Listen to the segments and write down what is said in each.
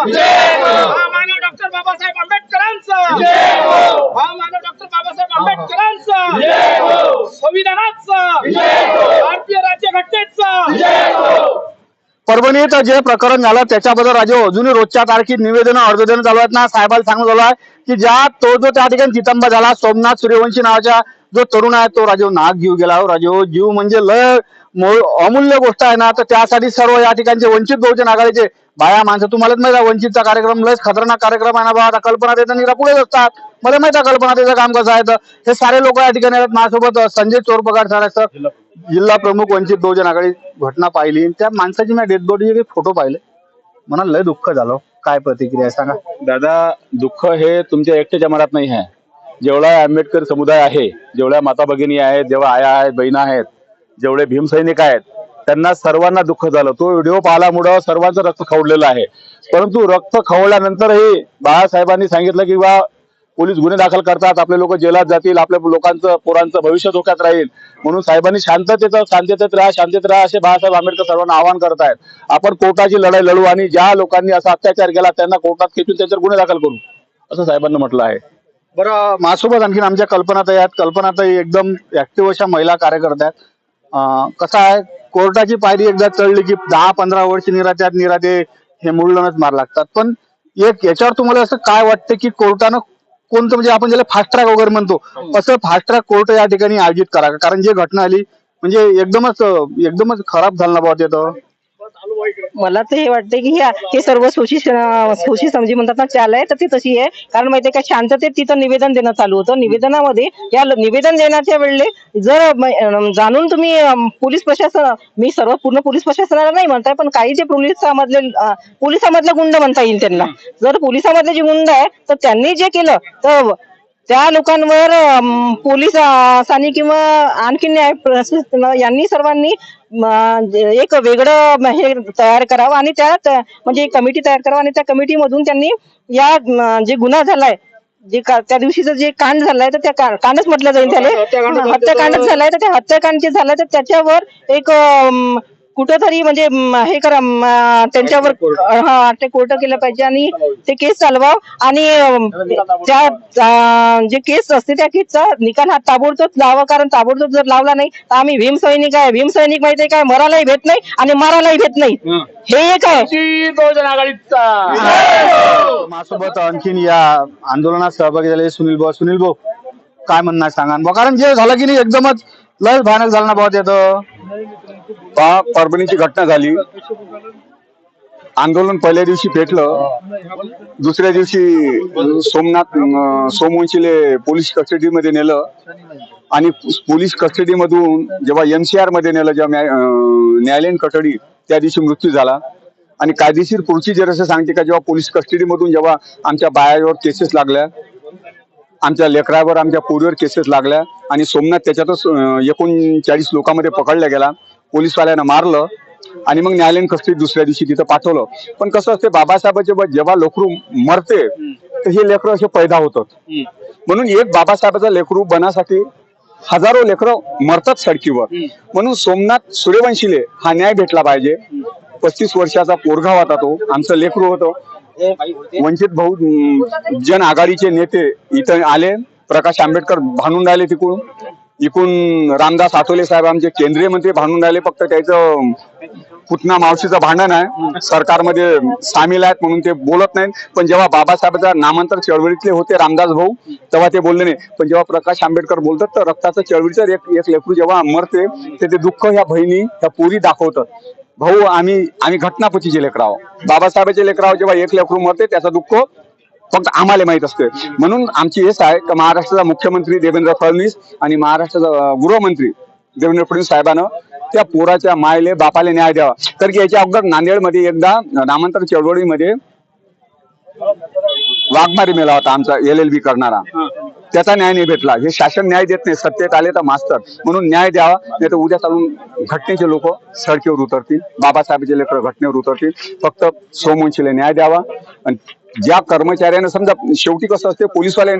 महामानव डॉक्टर बाबासाहेब आंबेडकरांचं! महामानव डॉक्टर बाबासाहेब आंबेडकरांचं! संविधानाचं! भारतीय राज्यघटनेचं! परभणीत जे प्रकरण झालं त्याच्याबद्दल राजे अजूनही रोजच्या तारखेत निवेदन अर्ज देणं चालू आहेत ना? साहेबाला सांगून चालू आहे की ज्या तो जो त्या ठिकाणी चितंबा झाला सोमनाथ सूर्यवंशी नावाचा जो तरुण आहे तो राजीव नाग जीव गेला. हो राजीव जीव म्हणजे लय अमूल्य गोष्ट आहे ना तर त्यासाठी सर्व या ठिकाणचे वंचित बहुजन आघाडीचे बाया माणसं तुम्हालाच माहिती आहे वंचितचा कार्यक्रम लयच खतरनाक कार्यक्रम आहे ना बा. आता कल्पना देता निरा पुढेच असतात मला माहिती आहे कल्पना त्याचं काम कसं आहे तर. हे सारे लोक या ठिकाणी आहेत माझ्यासोबत. Sanjay Chorpagar sir sir. जिल्हा प्रमुख. वंचित बहुजन आघाडी घटना पाहिली. त्या माणसाची मी डेड बॉडीचे फोटो पाहिले. मला लय दुःख झालं. काय प्रतिक्रिया आहे सांगा. दादा दुःख हे तुमच्या एकट्याच्या मनात नाही आहे. जेवढा आंबेडकर समुदाय आहे जेवढ्या माता भगिनी आहेत जेवढ्या आया आहेत बहिणा आहेत जेवढे भीमसैनिक आहेत त्यांना सर्वांना दुःख झालं. तो व्हिडिओ पाहिल्यामुळं सर्वांचं रक्त खवडलेलं आहे. परंतु रक्त खवळल्यानंतरही बाळासाहेबांनी सांगितलं की बा पोलीस गुन्हे दाखल करतात आपले लोक जेलात जातील आपल्या लोकांचं पोरांचं भविष्य धोक्यात राहील. म्हणून साहेबांनी शांततेचं शांततेत राहा शांततेत राहा असे बाळासाहेब आंबेडकर सर्वांना आवाहन करत आहेत आपण कोर्टाची लढाई लढू आणि ज्या लोकांनी असा अत्याचार केला त्यांना कोर्टात खेचून त्यांच्यावर गुन्हे दाखल करू असं साहेबांना म्हटलं आहे. बरं माझ्यासोबत आणखीन आमच्या कल्पनाताई आहेत कल्पनाताई एकदम ऍक्टिव्ह अशा महिला कार्यकर्त्या आहेत. कसं आहे? कोर्टाची पायरी एकदा चढली की दहा पंधरा वर्ष निरात्यात निराते हे मुळणच मार लागतात. पण एक याच्यावर तुम्हाला असं काय वाटतं की कोर्टानं कोणतं म्हणजे आपण ज्याला फास्ट ट्रॅक वगैरे म्हणतो असं फास्ट ट्रॅक कोर्ट या ठिकाणी आयोजित करा. कारण जे घटना आली म्हणजे एकदमच एकदमच खराब झालं ना बाबा तिथं मला तर हे वाटते की हे- हे सर्व सोशी सोशी समजी म्हणतात ना चाल आहे तर ती तशी आहे. कारण माहितीये का शांततेत तिथं निवेदन देणं चालू होतं. निवेदनामध्ये या निवेदन देण्याच्या वेळेला जर जाणून तुम्ही पोलीस प्रशासन मी सर्व पूर्ण पोलीस प्रशासनाला नाही म्हणताय पण काही जे पोलिसामधले पोलिसामधले गुंड म्हणता येईल त्यांना. जर पोलिसामधले जे गुंड आहे तर त्यांनी जे केलं तर त्या लोकांवर पोलिसांनी किंवा आणखी न्याय यांनी सर्वांनी एक वेगळं हे तयार करावं आणि त्यात अ, म्हणजे कमिटी तयार करावं आणि त्या कमिटीमधून त्यांनी या जे गुन्हा झालाय जे त्या दिवशीचं जे कांड झालाय तर त्या का- कांडच म्हटलं जाईल त्याला. हत्याकांडच झालाय तर त्या हत्याकांड जे झालंय तर त्याच्यावर एक कुठंतरी म्हणजे हे करा त्यांच्यावर हा ते कोर्ट केलं पाहिजे आणि ते केस चालवाव आणि त्या जे केस असते त्या केसचा निकाल हा ताबडतोब लावा कारण ताबडतोब जर लावला नाही तर आम्ही भीम सैनिक आहे. भीम सैनिक माहितीये काय? मरालाही भेट नाही आणि मारायलाही भेट नाही. हे. एक आहे. माझ्यासोबत आणखीन या आंदोलनात सहभागी झाले सुनील भाऊ. सुनील भाऊ काय म्हणणार सांगा? भाऊ कारण जे झालं की नाही एकदमच लय भयानक झालं ना भाऊ ते तर. पहा परभणीची घटना झाली. आंदोलन पहिल्या दिवशी पेटलं. दुसऱ्या दिवशी सोमनाथ सोमवंशीले पोलीस कस्टडीमध्ये नेलं. आणि पोलीस कस्टडीमधून जेव्हा एनसीआरमध्ये नेलं जेव्हा न्यायालयीन कस्टडी त्या दिवशी मृत्यू झाला. आणि कायदेशीर प्रोसिजर असं सांगते का जेव्हा पोलीस कस्टडीमधून जेव्हा आमच्या बायावर केसेस लागल्या आमच्या लेकरावर आमच्या पोरीवर केसेस लागल्या आणि सोमनाथ त्याच्यातच एकोणचाळीस लोकांमध्ये पकडला गेला पोलीसवाल्यानं मारलं आणि मग न्यायालयीन कस्टडी दुसऱ्या दिवशी तिथं पाठवलं. पण कसं असते बाबासाहेबांचे जेव्हा लेकरू मरते तर हे लेकरं असे पैदा होतात. म्हणून एक बाबासाहेबाचा लेकरू बनासाठी हजारो लेकरं मरतात सडकीवर. म्हणून सोमनाथ सूर्यवंशीले हा न्याय भेटला पाहिजे. पस्तीस वर्षाचा पोरगा होता तो आमचं लेकरू होतं. वंचित भाऊ जन आघाडीचे नेते इथं आले. प्रकाश आंबेडकर भानून राहिले तिकडून. इकून रामदास आठवले साहेब आमचे केंद्रीय मंत्री भांडून राहिले फक्त त्याचं पुतना मावशीचं भांडण आहे. सरकारमध्ये सामील आहेत म्हणून ते बोलत नाहीत. पण जेव्हा बाबासाहेबांचा नामांतर चळवळीतले होते रामदास भाऊ तेव्हा ते बोलले नाही. पण जेव्हा प्रकाश आंबेडकर बोलतात तर रक्ताचं चळवळीचं एक एक लेकरू जेव्हा मरते ते ते दुःख ह्या बहिणी ह्या पुरी दाखवतात. भाऊ आम्ही आम्ही घटनापतीचे लेकराव बाबासाहेबाचे लेकराव जेव्हा एक लेकरू मरते त्याचं दुःख फक्त आम्हाला माहीत असते म्हणून आमची हेच आहे की महाराष्ट्राचा मुख्यमंत्री देवेंद्र फडणवीस आणि महाराष्ट्राचा गृहमंत्री देवेंद्र फडणवीस साहेबांना त्या पोराच्या मायले बापाले न्याय द्यावा. तर की याच्या अगोदर नांदेडमध्ये एकदा नामांतर चळवळीमध्ये वाघमारी मेला होता आमचा एल एल बी करणारा. त्याचा न्याय नाही भेटला. हे शासन न्याय देत नाही सत्तेत आले तर मास्तर. म्हणून न्याय द्यावा नाही तर उद्या चालून घटनेचे लोक सडकीवर उतरतील. बाबासाहेबाचे लेकर घटनेवर उतरतील. फक्त सोमवंशीला न्याय द्यावा. आणि ज्या कर्मचाऱ्यानं समजा शेवटी कसं असते पोलीसवाले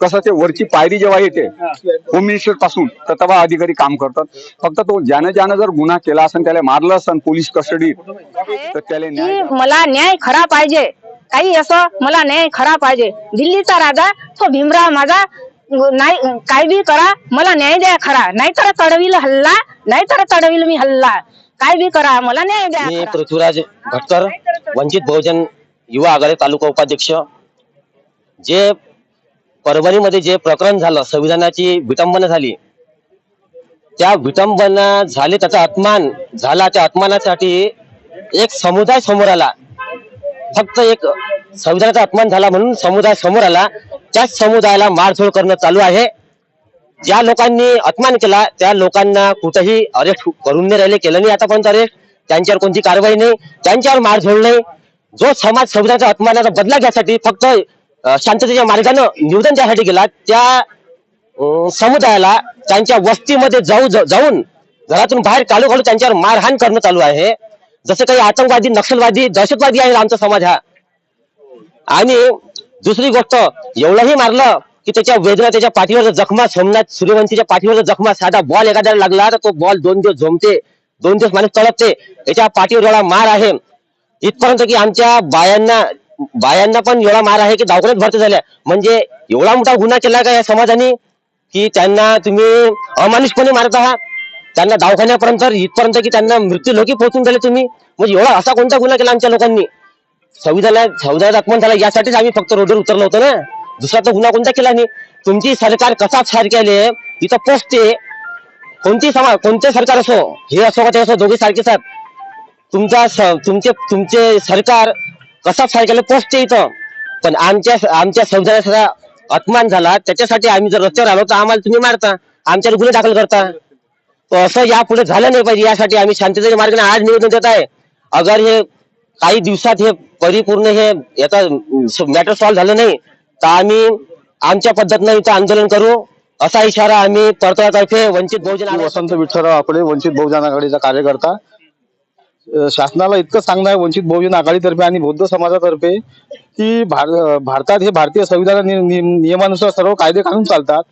कसं असते वरची पायरी जेव्हा येते होम मिनिस्टरपासून तर तेव्हा अधिकारी काम करतात. फक्त तो ज्यानं ज्यानं जर गुन्हा केला असेल त्याला मारलं असेल पोलीस कस्टडीत तर त्याला न्याय मला न्याय खरा पाहिजे. काही असं मला न्याय खरा पाहिजे. दिल्लीचा राजा तो भीमराव माझा नाही काय बी करा मला न्याय द्या खरा. नाहीतर तडवील हल्ला नाहीतर तडवील मी हल्ला. काय बी करा मला न्याय द्या. पृथ्वीराज भटकर वंचित बहुजन युवा आघाडी तालुका उपाध्यक्ष जे परभणीमध्ये जे प्रकरण झालं संविधानाची विटंबना झाली त्या विटंबना झाली त्याचा अपमान झाला त्या अपमानासाठी एक समुदाय समोर आला. फक्त एक संविधानाचा अपमान झाला म्हणून समुदाय समोर आला. त्याच समुदायाला मारझोड करणं चालू आहे. ज्या लोकांनी अपमान केला त्या लोकांना कुठेही अरेस्ट करून नाही राहिले केलं नाही आतापर्यंत अरेस्ट त्यांच्यावर कोणती कारवाई नाही. त्यांच्यावर मारझोड नाही. जो समाज संविधानाचा अपमानाचा बदला घ्यासाठी फक्त शांततेच्या मार्गानं निवेदन द्यासाठी गेला त्या समुदायाला त्यांच्या वस्तीमध्ये जाऊ जाऊन घरातून बाहेर काढू काढू त्यांच्यावर मारहाण करणं चालू आहे. जसे काही आतंकवादी नक्षलवादी दहशतवादी आहे आमचा समाज हा. आणि दुसरी गोष्ट एवढंही मारलं की त्याच्या वेदना त्याच्या पाठीवर जखमा सोमनाथ सूर्यवंशीच्या पाठीवर जखमा साधा बॉल एखाद्याला लागला तर तो बॉल दोन दिवस झोमते दोन दिवस माणूस तळपते त्याच्या पाठीवर एवढा मार आहे. इथपर्यंत की आमच्या बायांना बायांना पण एवढा मार आहे की दवाखान्यात भरती झाल्या. म्हणजे एवढा मोठा गुन्हा केला का या समाजाने? की त्यांना तुम्ही अमानुषपणे मारत आहात. त्यांना दवाखान्यापर्यंत इथपर्यंत की त्यांना मृत्यू लोकी पोहोचून झाले तुम्ही. म्हणजे एवढा असा कोणता गुन्हा केला आमच्या लोकांनी? संविधानात संविधानात अपमान झाला यासाठीच आम्ही फक्त रोडवर उतरलो होतो ना. दुसरा तर गुन्हा कोणता केला नाही? तुमची सरकार कसा सारखे आले तिथं पोचते कोणती समाज कोणते सरकार असो हे असो का ते असो दोघे सारखेच आहेत तुमचा तुमचे तुमचे सरकार कसा सारखेला पोचते इथं? पण आमच्या आमच्या संसाराचा अपमान झाला. त्याच्यासाठी आम्ही जर रस्त्यावर आलो तर आम्हाला तुम्ही मारता. आमच्यावर गुन्हे दाखल करता. असं असं यापुढे झालं नाही पाहिजे. यासाठी आम्ही शांततेच्या मार्गाने आज निवेदन देत आहे. अगर हे काही दिवसात हे परिपूर्ण हे याचा मॅटर सॉल्व्ह झालं नाही तर आम्ही आमच्या पद्धतीनं इथं आंदोलन करू. असा इशारा आम्ही परतवातर्फे वंचित बहुजन वसंत विठ्ठलराव आपले वंचित बहुजन आघाडीचा कार्यकर्ता. शासनाला इतकं सांगणं आहे वंचित बहुजन आघाडीतर्फे आणि बौद्ध समाजातर्फे की भार- भारतात हे भारतीय संविधान नि- नि- नियमानुसार सर्व कायदे कानून चालतात.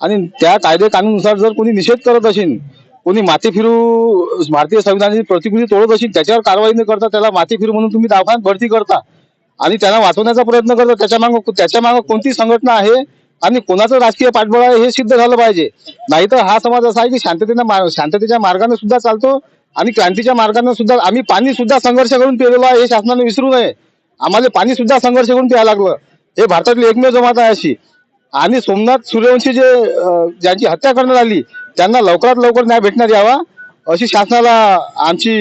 आणि त्या कायदे कानूनुसार जर कोणी निषेध करत असेल कोणी माती फिरू भारतीय संविधानाची प्रतिकृती तोडत असेल त्याच्यावर कारवाई न करता त्याला माती फिरू म्हणून तुम्ही दवाखान्यात भरती करता. आणि त्यांना वाचवण्याचा प्रयत्न करता त्याच्यामागे त्याच्यामागे कोणती संघटना आहे आणि कोणाचं राजकीय पाठबळ आहे हे सिद्ध झालं पाहिजे. नाहीतर हा समाज असा आहे की शांततेने शांततेच्या मार्गाने सुद्धा चालतो आणि क्रांतीच्या मार्गाने सुद्धा आम्ही पाणी सुद्धा संघर्ष करून पिलेलो आहे हे शासनाने विसरू नये. आम्हाला पाणी सुद्धा संघर्ष करून प्यायला लागलं. हे भारतातली एकमेव जमात आहे अशी. आणि सोमनाथ सूर्यवंशी जे ज्यांची हत्या करण्यात आली त्यांना लवकरात लवकर न्याय भेटण्यात यावा अशी शासनाला आमची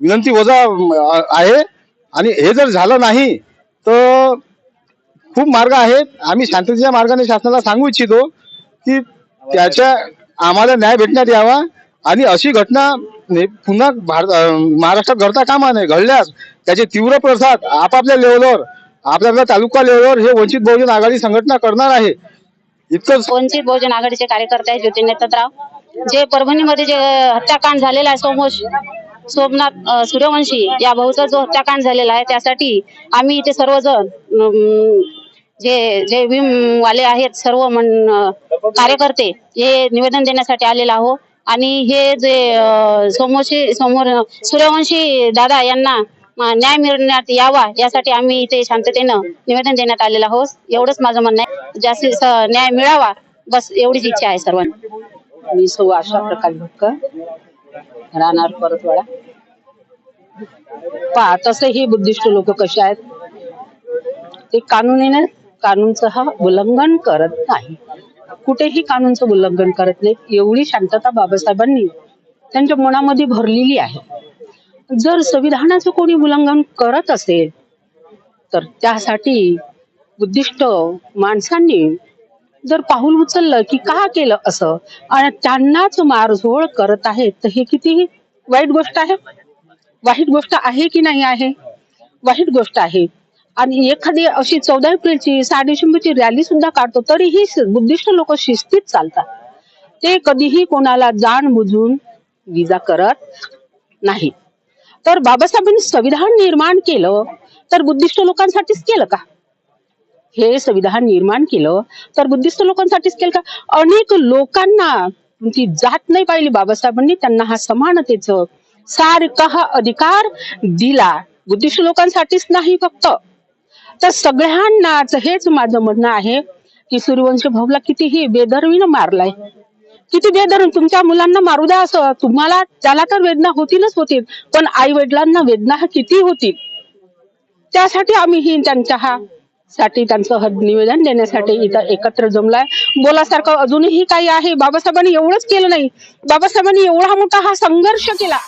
विनंती वजा आहे. आणि हे जर झालं नाही तर खूप मार्ग आहेत. आम्ही शांततेच्या मार्गाने शासनाला सांगू इच्छितो की त्याच्या आम्हाला न्याय भेटण्यात यावा. आणि अशी घटना पुन्हा भारत महाराष्ट्रात घडता कामा नाही घडल्यास त्याचे तीव्र प्रसाद आपापल्या लेवलवर आपल्या तालुका लेवलवर हे वंचित बहुजन आघाडी संघटना करणार आहे. इतकंच वंचित बहुजन आघाडीचे कार्यकर्ते आहेत ज्योती दत्तराव जे परभणीमध्ये जे हत्याकांड झालेला आहे सोमोश सोमनाथ सूर्यवंशी या भाऊचा जो हत्याकांड झालेला आहे त्यासाठी आम्ही इथे सर्वजण जे जे विम वाले आहेत सर्व मन कार्यकर्ते हे निवेदन देण्यासाठी आलेलो आहो आणि हे जे समोरशी समोर सूर्यवंशी दादा यांना न्याय मिळण्यात यावा यासाठी आम्ही इथे शांततेनं निवेदन देण्यात आलेलं आहोत. एवढंच माझं म्हणणं आहे. जास्तीत न्याय मिळावा बस एवढीच इच्छा आहे सर्वांना. मी सौ आशा प्रकाश भटकर राहणार परतवाडा. पहा तसं ही बुद्धिस्ट लोक कसे आहेत? ते कानुनीने कानूनचं हा उल्लंघन करत नाही कुठेही कानूनचं उल्लंघन करत नाहीत. एवढी शांतता बाबासाहेबांनी त्यांच्या मनामध्ये भरलेली आहे. जर संविधानाचं कोणी उल्लंघन करत असेल तर त्यासाठी उद्दिष्ट माणसांनी जर पाऊल उचललं की का केलं असं आणि त्यांनाच मारझोड करत आहेत तर हे किती वाईट गोष्ट आहे? वाईट गोष्ट आहे की नाही आहे? वाईट गोष्ट आहे. आणि एखादी अशी चौदा एप्रिलची सहा डिसेंबरची रॅली सुद्धा काढतो तरीही बुद्धिस्ट लोक शिस्तीत चालतात. ते कधीही कोणाला जाण बुजून विजा करत नाही. तर बाबासाहेबांनी संविधान निर्माण केलं तर बुद्धिस्ट लोकांसाठीच केलं का? हे संविधान निर्माण केलं तर बुद्धिस्ट लोकांसाठीच केलं का? अनेक लोकांना ती जात नाही पाहिली बाबासाहेबांनी त्यांना हा समानतेचं सारखा हा अधिकार दिला. बुद्धिस्ट लोकांसाठीच नाही फक्त. तर सगळ्यांनाच हेच माझं म्हणणं आहे की सूर्यवंशी भाऊला कितीही बेदरवीनं मारलाय. किती बेदरून तुमच्या मुलांना मारू द्या असं. तुम्हाला त्याला तर वेदना होतीलच होतील पण आई वडिलांना वेदना ह्या किती होतील? त्यासाठी आम्ही ही त्यांच्या हा साठी त्यांचं निवेदन देण्यासाठी इथं एकत्र जमलाय. बोलासारखं अजूनही काही आहे. बाबासाहेबांनी एवढंच केलं नाही. बाबासाहेबांनी एवढा मोठा हा संघर्ष केला.